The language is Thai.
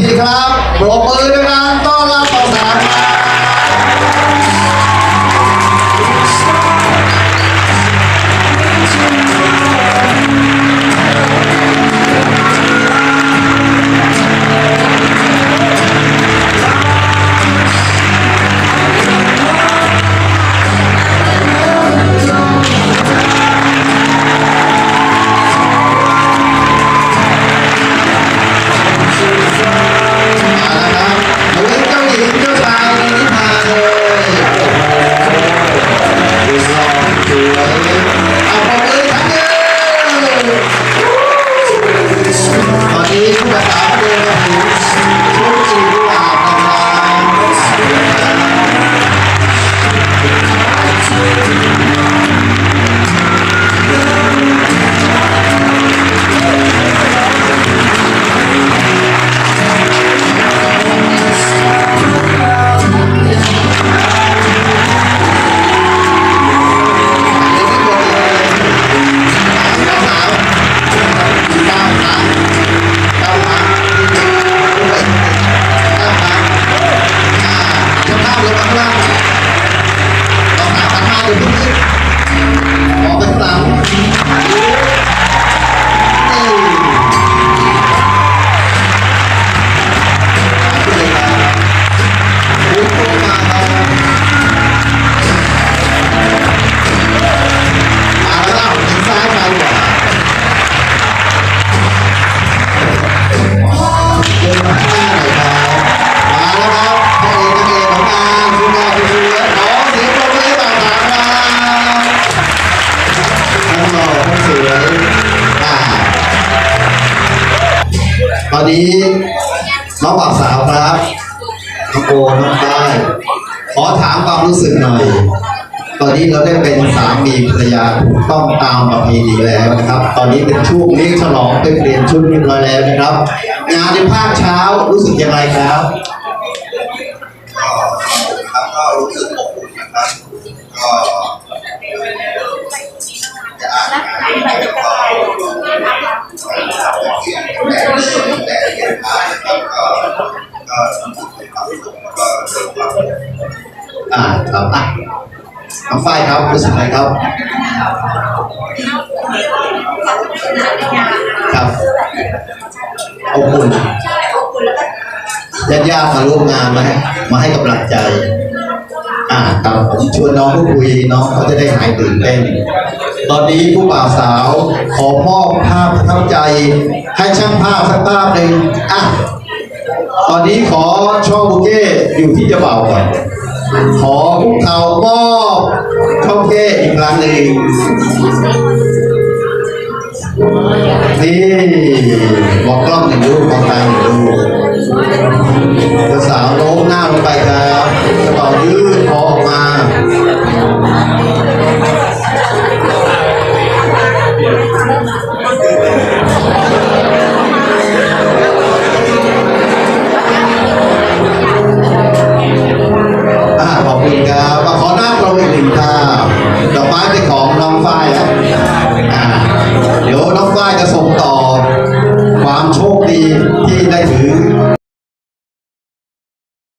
ทีครับปรบมือด้วยกันต้อนรับต่อสาวครับมา อ่าตอนนี้น้องบ่าวสาวครับน้องโอน้องได้ขอถามความรู้สึกหน่อย ตอนนี้เราได้เป็นสามีภรรยาถูกต้องตามประเพณีแล้วนะครับ ตอนนี้เป็นช่วงเลี้ยงฉลองเป็นเปลี่ยนชุดเรียบร้อยแล้วนะครับ งานในภาคเช้ารู้สึกอย่างไรครับครับก็รู้สึกอบอุ่นนะครับก็ อ่าครับอะน้องฝ้ายครับรู้สึกไงครับ ครับอบอุ่นญาติญาติมาร่วมงานมาให้มาให้กำลังใจ อ่าครับผมชวนน้องพูดคุยน้องเขาจะได้หายตื่นเต้น ตอนนี้ผู้บ่าวสาวขอมอบภาพประทับใจ ให้ช่างภาพสักภาพหนึ่งอะตอนนี้ขอช่อบุเก้อยู่ที่เจะเบ่าวก่อน ขอพวกเขามอบช่อบุเก้อีกครั้งหนึ่งนี่บอกกล้องหนึ่งรูปมอกตาหนึ่งรูปเจ้าสาวโน้มหน้าลงไปครับกระเป๋าวยืดคอออกมา ยวน้องฝ้ายจะส่งต่อความโชคดีที่ได้ถือ